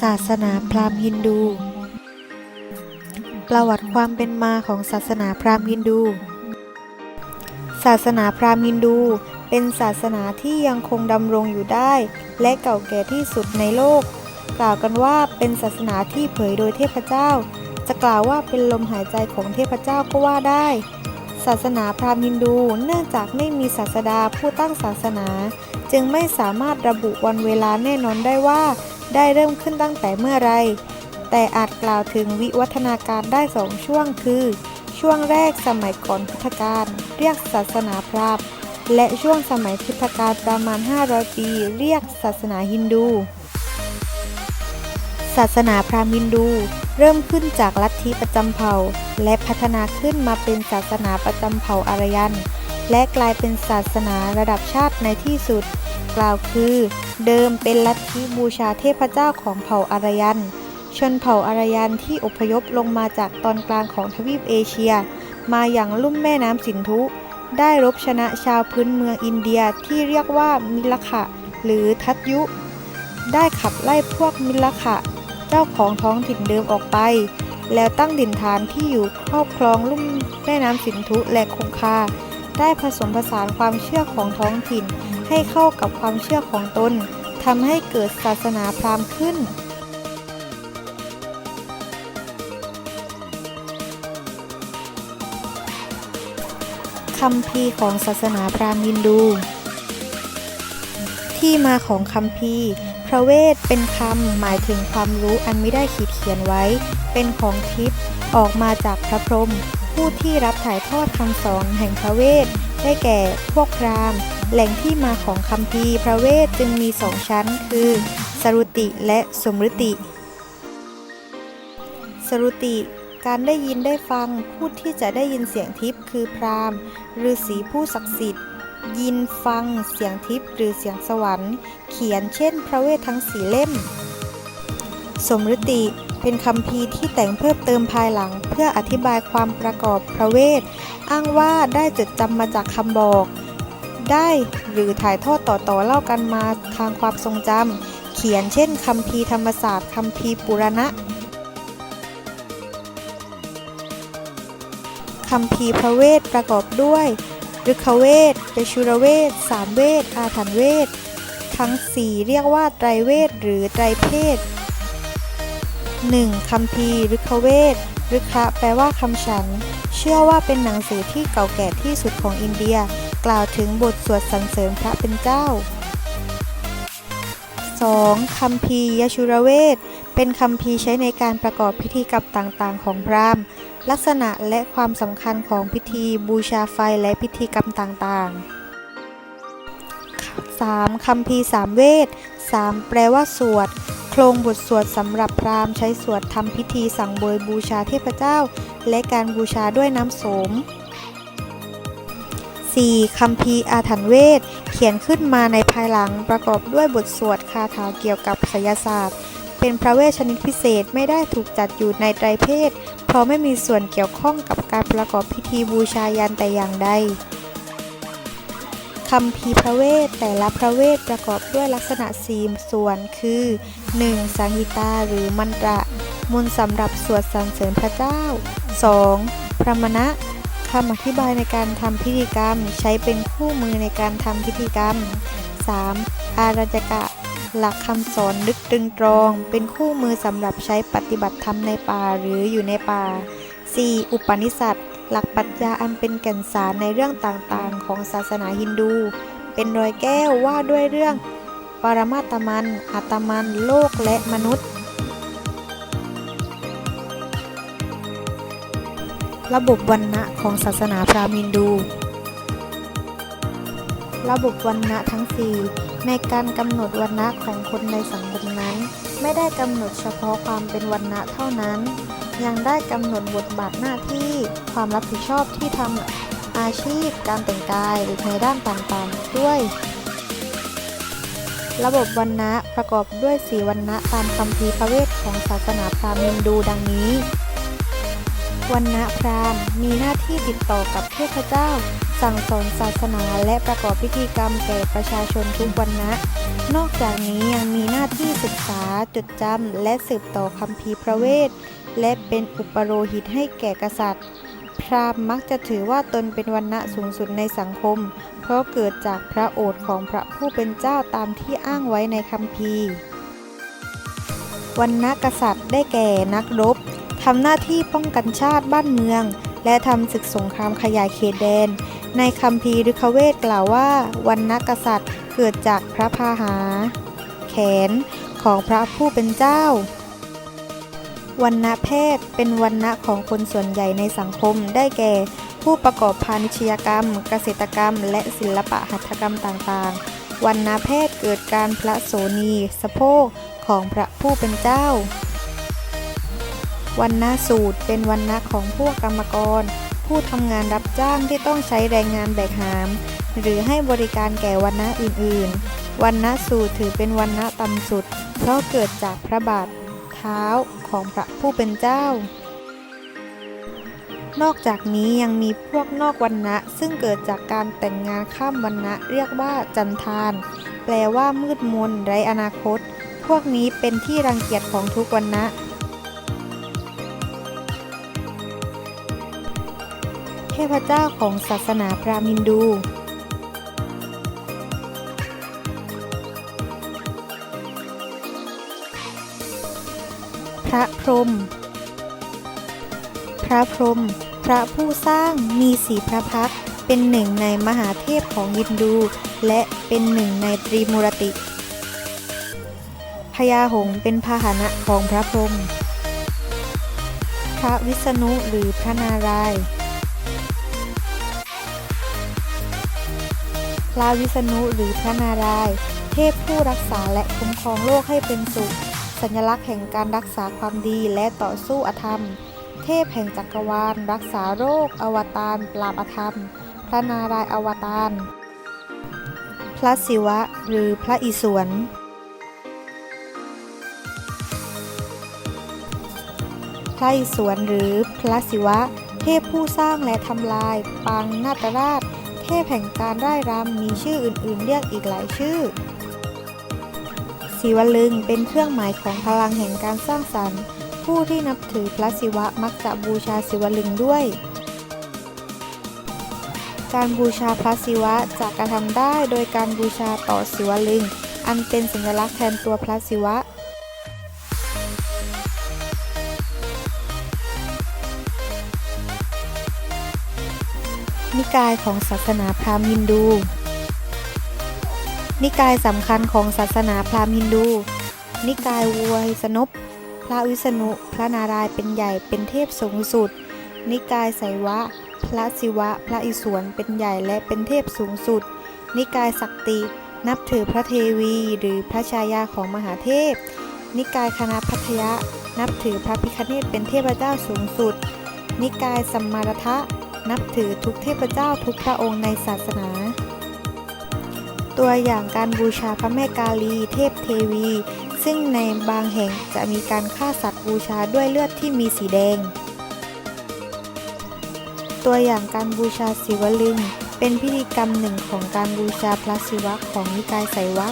ศาสนาพราหมณ์ฮินดู ประวัติความเป็นมาของศาสนาพราหมณ์ฮินดู ศาสนาพราหมณ์ฮินดูเป็นศาสนาที่ยังคงดำรงอยู่ได้ และเก่าแก่ที่สุดในโลก กล่าวกันว่าเป็นศาสนาที่เผยโดยเทพเจ้า จะกล่าวว่าเป็นลมหายใจของเทพเจ้าก็ว่าได้ ศาสนาพราหมณ์ฮินดูเนื่องจากไม่มีศาสดาผู้ตั้งศาสนา จึงไม่สามารถระบุวันเวลาแน่นอนได้ว่า ได้เริ่มขึ้นตั้งแต่เมื่อไร แต่อาจกล่าวถึงวิวัฒนาการได้สองช่วงคือ ช่วงแรกสมัยก่อนพุทธกาลเรียกศาสนาพราหมณ์และช่วงสมัยพุทธกาลประมาณ 500 ปี เรียกศาสนาฮินดู ศาสนาพราหมณ์ฮินดู เริ่มขึ้นจากลัทธิประจำเผ่า และพัฒนาขึ้นมาเป็นศาสนาประจำเผ่าอารยัน และกลายเป็นศาสนาระดับชาติในที่สุด กล่าวคือ เดิมเป็นลัทธิบูชาเทพเจ้าของเผ่าอารยัน ชนเผ่าอารยันที่อพยพลงมาจากตอนกลางของทวีปเอเชีย มาอย่างลุ่มแม่น้ำสินธุ ได้รบชนะชาวพื้นเมืองอินเดียที่เรียกว่ามิลขะ หรือทัตยุ ได้ขับไล่พวกมิลขะ เจ้าของท้องถิ่นเดิมออกไป แล้วตั้งถิ่นฐานที่อยู่ครอบครองลุ่มแม่น้ำสินธุและคงคา ได้ผสมผสานความเชื่อของท้องถิ่น ให้เข้ากับความเชื่อของตนทำให้เกิดศาสนาพราหมณ์ขึ้น คำพีของศาสนาพราหมณ์ฮินดู ที่มาของคำพีพระเวทเป็นคำหมายถึงความรู้อันไม่ได้ขีดเขียนไว้ เป็นของทิพย์ออกมาจากพระพรหม ผู้ที่รับถ่ายทอดคำสอนแห่งพระเวท ได้แก่พวกพราหมณ์ แหล่งที่มาของคำพีพระเวทจึงมีสองชั้น คือ สรุติและสมฤติ สรุติการได้ยินได้ฟังผู้ที่จะได้ยินเสียงทิพย์คือพราหมณ์ฤาษีผู้ศักดิ์สิทธิ์ ยินฟังเสียงทิพย์หรือเสียงสวรรค์ เขียนเช่น พระเวททั้งสีเล่ม สมฤติ เป็นคำพีที่แต่งเพิ่มเติมภายหลัง เพื่ออธิบายความประกอบพระเวท อ้างว่าได้จดจำมาจากคำบอก ได้หรือถ่ายทอดต่อๆเล่ากันมาทางความทรงจำเขียนเช่นคำพีธรรมศาสตร์คำพีปุรณะคำพีพระเวทประกอบด้วยฤกขเวทเปชุรเวท สามเวท อาถรรพ์เวท ทั้งสี่เรียกว่าไตรเวทหรือไตรเพศ 1. คำพีร์ฤกเวทฤกขะแปลว่าคำฉัน เชื่อว่าเป็นหนังสือที่เก่าแก่ที่สุดของอินเดีย กล่าวถึงบทสวดสรรเสริญพระเป็นเจ้า 2. คัมภีร์ยชุรเวท เป็นคัมภีร์ใช้ในการประกอบพิธีกรรมต่างๆ ของพราหมณ์ ลักษณะและความสำคัญของพิธีบูชาไฟและพิธีกรรมต่างๆ 3. คัมภีร์สามเวท 3. แปลว่าสวด โครงบทสวดสำหรับพราหมณ์ใช้สวดทำพิธีสั่งเบยบูชาเทพเจ้า และการบูชาด้วยน้ำโสม 4. คัมภีร์อาถรรพ์เวท เขียนขึ้นมาในภายหลังประกอบด้วยบทสวดคาถาเกี่ยวกับไสยศาสตร์ เป็นพระเวทชนิดพิเศษไม่ได้ถูกจัดอยู่ในไตรเพศ เพราะไม่มีส่วนเกี่ยวข้องกับการประกอบพิธีบูชายันแต่อย่างใด คำพีพระเวทแต่ละพระเวทประกอบด้วยลักษณะสีส่วนคือ 1. สังหิตาหรือมันตระ มนต์สำหรับสวดสรรเสริญพระเจ้า 2. พระมณะคำอธิบายในการทำพิธีกรรม ใช้เป็นคู่มือในการทำพิธีกรรม 3. อาราจกะ หลักคำสอนลึกตรึงตรอง เป็นคู่มือสำหรับใช้ปฏิบัติธรรมในป่าหรืออยู่ในป่า 4. อุปนิสัต หลักปรัชญาอันเป็นแก่นสารในเรื่องต่างๆ ของศาสนาฮินดู เป็นรอยแก้วว่าด้วยเรื่องปรมาตมัน อัตมัน โลกและมนุษย์ ระบบวรรณะของศาสนาพราหมณ์ฮินดู ระบบวรรณะทั้ง 4 ในการกำหนดวรรณะของคนในสังคมนั้น ไม่ได้กำหนดเฉพาะความเป็นวรรณะเท่านั้น ยังได้กำหนดบทบาทหน้าที่ ความรับผิดชอบที่ทำอาชีพ การแต่งกายหรือในด้านต่างๆ ด้วย ระบบวรรณะประกอบด้วยสีวรรณะตามคัมภีพระเวทของศาสนาพราหมณ์ฮินดูดังนี้วรรณะพราหมณ์มีหน้าที่ติดต่อกับเทพเจ้า สั่งสอนศาสนาและประกอบพิธีกรรมแก่ประชาชนทุกวรรณะนอกจากนี้ยังมีหน้าที่ศึกษาจดจำและสืบต่อคำพีพระเวท และเป็นอุปโรหิตให้แก่กษัตริย์ พราหมณ์มักจะถือว่าตนเป็นวันณะสูงสุดในสังคม เพราะเกิดจากพระโอษฐ์ของพระผู้เป็นเจ้าตามที่อ้างไว้ในคัมภีร์วันณะกษัตริย์ได้แก่นักรบทำหน้าที่ป้องกันชาติบ้านเมือง และทำศึกสงครามขยายเขตแดน ในคัมภีร์ฤคเวทกล่าวว่า วันณะกษัตริย์เกิดจากพระพาหา แขนของพระผู้เป็นเจ้า วันณะเพศเป็นวันณะของคนส่วนใหญ่ในสังคม ได้แก่ ผู้ประกอบพาณิชยกรรม เกษตรกรรม และศิลปะหัตถกรรมต่างๆ วันณะเพศเกิดการพระโสนี สะโพกของพระผู้เป็นเจ้า วันณะสูตรเป็นวันณะของพวกกรรมกร ผู้ทำงานรับจ้างที่ต้องใช้แรงงานแบกหาม หรือให้บริการแก่วันณะอื่นๆ วันณะสูตรถือเป็นวันณะต่ำสุด เพราะเกิดจากพระบาท เท้าของพระผู้เป็นเจ้า นอกจากนี้ยังมีพวกนอกวันณะซึ่งเกิดจากการแต่งงานข้ามวันณะเรียกว่าจันทาน แปลว่ามืดมนไร้อนาคต พวกนี้เป็นที่รังเกียจของทุกวันณะเทพเจ้าของศาสนาพราหมณ์ฮินดู ระพรหมพระพรหมพระผู้สร้างมีสีพระพักเป็นหนึ่งในมหาเทพของฮินดู และเป็นหนึ่งในตรีมูรติพญาหงเป็นพาหนะของพระพรหมพระวิษณุหรือพระนารายณ์พระวิษณุหรือพระนารายณ์เทพผู้รักษาและคุ้มครองโลกให้เป็นสุข สัญลักษณ์แห่งการรักษาความดีและต่อสู้อธรรม เทพแห่งจักรวาล รักษาโรค อวตารปราบอธรรม พระนารายณ์อวตาร พระศิวะ หรือพระอิศวรพระอิศวรหรือพระศิวะ เทพผู้สร้างและทำลาย ปางนาตราช เทพแห่งการร่ายรำมีชื่ออื่นๆ เรียกอีกหลายชื่อ ศิวลึงเป็นเครื่องหมายของพลังแห่งการสร้างสรรค์ ผู้ที่นับถือพระศิวะมักจะบูชาศิวลึงด้วย การบูชาพระศิวะจะกระทำได้โดยการบูชาต่อศิวลึง อันเป็นสัญลักษณ์แทนตัวพระศิวะนิกายของศาสนาพราหมณ์ฮินดู นิกายสำคัญของศาสนาพราหมณ์ฮินดู นิกายวัวสนพพระวิษณุ พระนารายณ์เป็นใหญ่เป็นเทพสูงสุด นิกายไสยวะ พระศิวะ พระอิศวรเป็นใหญ่และเป็นเทพสูงสุด นิกายศักตินับถือพระเทวีหรือพระชายาของมหาเทพ นิกายคณะพัทยะ นับถือพระพิคเนตเป็นเทพเจ้าสูงสุด นิกายสัมมารทะนับถือทุกเทพเจ้าทุกพระองค์ในศาสนา ตัวอย่างการบูชาพระแม่กาลีเทพเทวี ซึ่งในบางแห่งจะมีการฆ่าสัตว์บูชาด้วยเลือดที่มีสีแดง ตัวอย่างการบูชาศิวลึง เป็นพิธีกรรมหนึ่งของการบูชาพระศิวะของนิกายไสยวะ